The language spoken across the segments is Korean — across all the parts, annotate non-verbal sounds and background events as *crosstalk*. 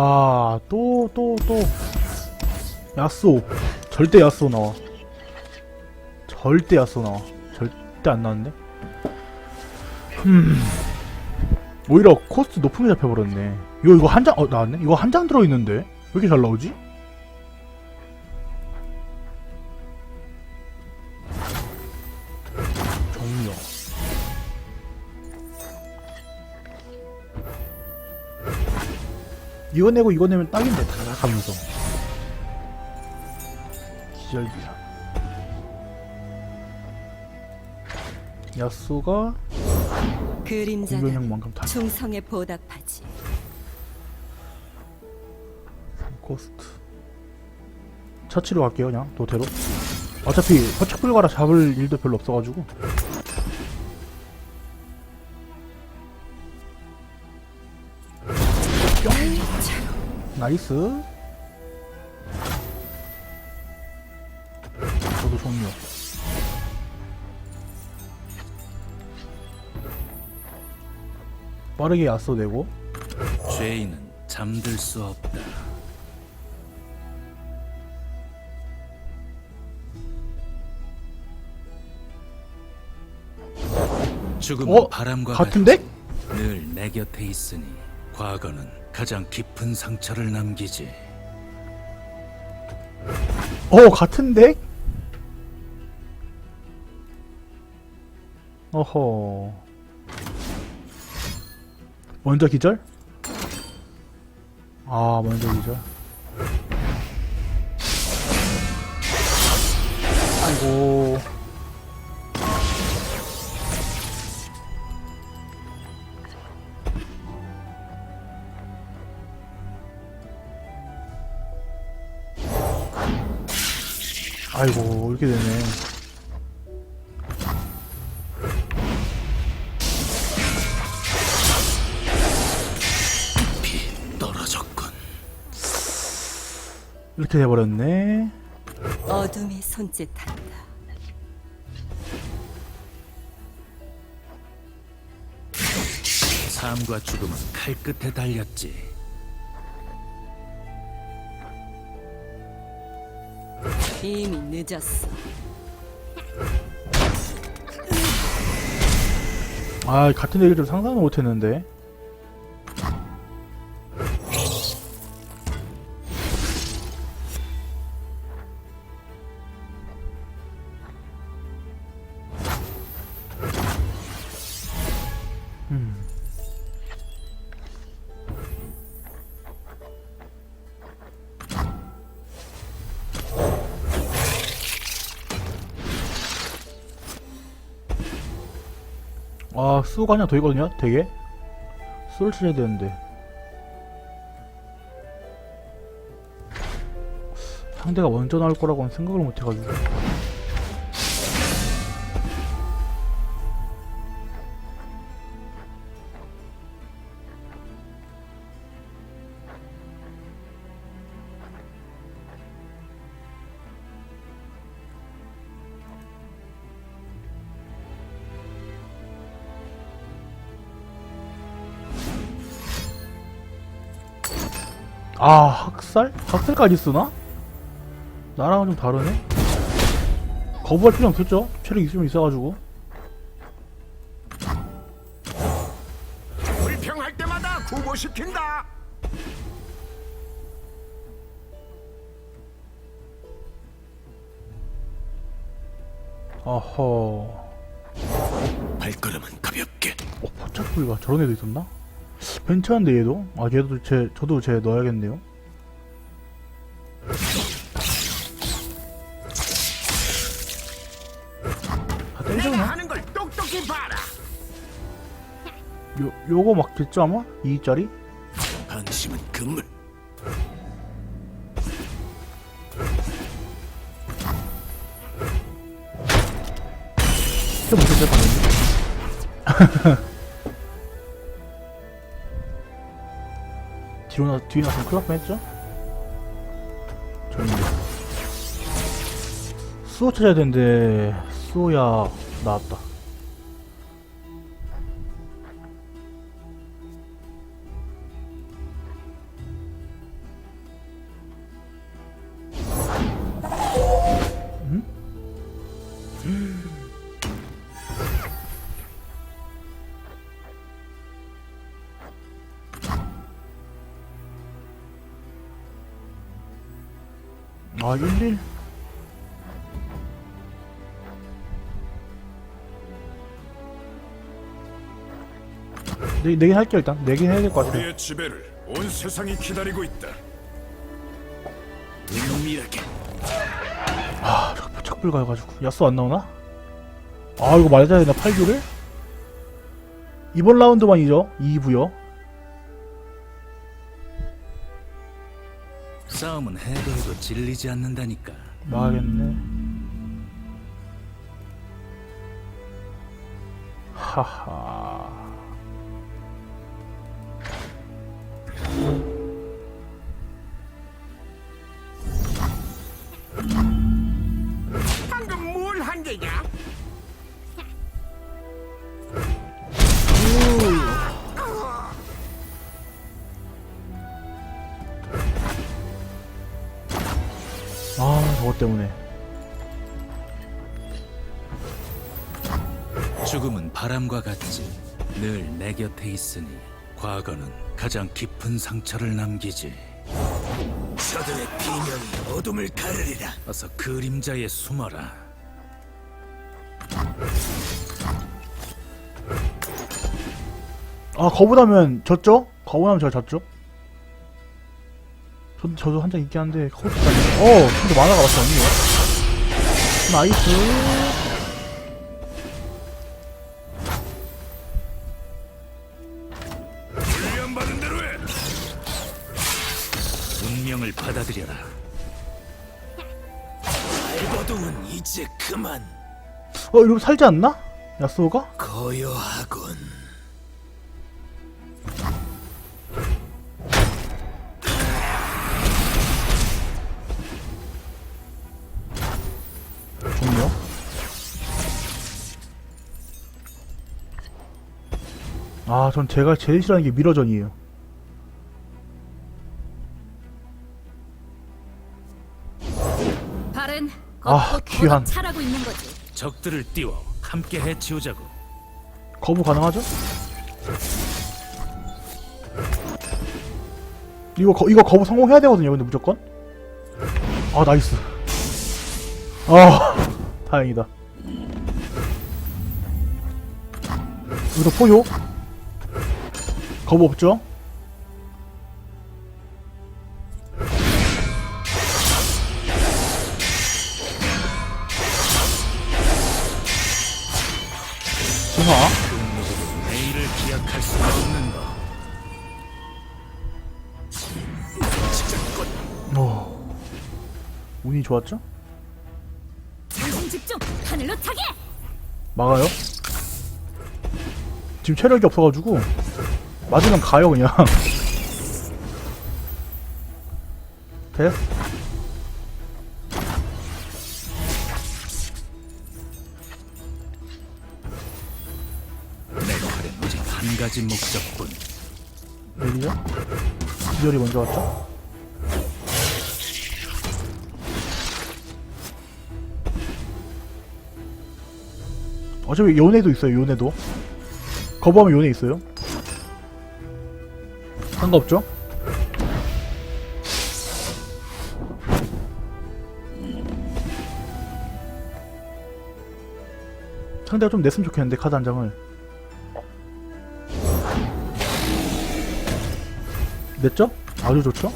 아, 또, 또, 또. 야쏘. 절대 야쏘 나와. 절대 야쏘 나와. 절대 안 나왔네. 흠. 오히려 코스트 높은 게 잡혀버렸네. 이거, 이거 한 장, 어, 나왔네? 이거 한 장 들어있는데? 왜 이렇게 잘 나오지? 이거 내고 이거 내면 딱인데 다 가면서. 기절기사 야수가 공격력만큼 다 충성에 보답하지. 코스트. 처치로 갈게요 그냥. 도태로. 어차피 허착 불가라 잡을 일도 별로 없어가지고 나이스 저도 종료 빠르게 야쏘 내고 죄인은 잠들 수 없다. 죽음은 어? 바람과 같은데? 늘내 곁에 있으니 과거는 가장 깊은 상처를 남기지. 어 같은데? 어허 먼저 기절? 아 먼저 기절 아이고 아이고 이렇게 되네 비 떨어졌군. 이렇게 돼버렸네 어둠이 손짓한다. 삶과 죽음은 칼 끝에 달렸지. 이미 늦었어. 아 같은 얘기를 상상도 못했는데 아 수가 하나 더 있거든요? 되게? 수를 찾아야 되는데. 상대가 먼저 나올 거라고는 생각을 못 해가지고 아 학살? 학살까지 쓰나? 나랑은 좀 다르네? 거부할 필요 없었죠? 체력 있으면 있어가지고 불평할 때마다 구보시킨다. 어허 발걸음은 가볍게. 어 포착불가 저런 애도 있었나? 괜찮은데 얘도? 아 얘도 제 저도 제 넣어야겠네요 아 봐라. 요, 요거 맞겠죠 아마? 2짜리? 방심은 금물. 못했죠 당연 *laughs* 뒤로 나 뒤에 나서 큰일 날 뻔했죠? 좋은데 수호 찾아야 되는데 수호야 나왔다 아 11? 네, 네개 할게요 일단 네 개 해야 될 것 같아요 우리의 지배를 온 세상이 기다리고 있다. 은밀하게 아 척불 가가지고 야스 안 나오나? 아 이거 맞아야 되나 8교를? 이번 라운드만 이죠 2부요 싸움은 해도 해도 질리지 않는다니까. 나가겠네. 하하 아 저것 때문에 죽음은 바람과 같지 늘내 곁에 있으니 과거는 가장 깊은 상처를 남기지 저들의 비명이 어둠을 가르리라. 어서 그림자에 숨어라 아 거부다면 졌죠? 거부하면 제가 졌죠? 저, 저도 한 장 있긴 한데 커스가 어 근데 만화가 맞지 않네요 나이스. 운명을 받아들여라 알거동은 이제 그만 어 이러면 살지 않나? 야스오가? 고요하군. 아 전 제가 제일 싫어하는 게 미러전이에요 발은 아, 귀한. 차라고 있는 거지. 적들을 띄워 함께 해치우자고 거부 가능하죠? 이거 거, 이거 거부 성공해야 되거든요 근데 무조건 아 나이스 아 *laughs* 다행이다 여기서 포효 거부 없죠? 진화 내일을 기약할 수가 없는 법 어. 운이 좋았죠? 집중. 하늘로 타게. 막아요? 지금 체력이 없어가지고 맞으면 가요 그냥 됐? 내 칼엔 오직 한 가지 목적뿐 내리죠? 기절이 먼저 왔죠? 어차피 요네도 있어요 요네도 거부하면 요네 있어요 상관없죠? 상대가 좀 냈으면 좋겠는데 카드 한 장을 냈죠? 아주 좋죠?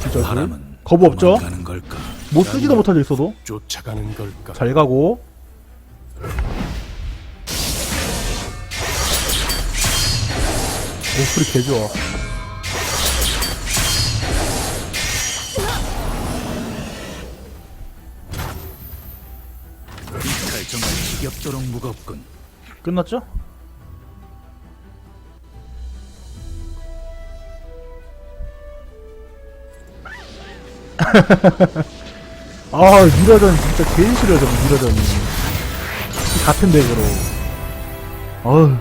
진짜 거부 없죠? 가는 걸까 못 쓰지도 못하죠 있어도 쫓아가는 걸까? 잘 가고 오 소리 개 좋아 지겹도록 무겁군. 끝났죠? *laughs* 아 미러전 진짜 싫어요 저는 미러전이. 같은 덱으로. 어휴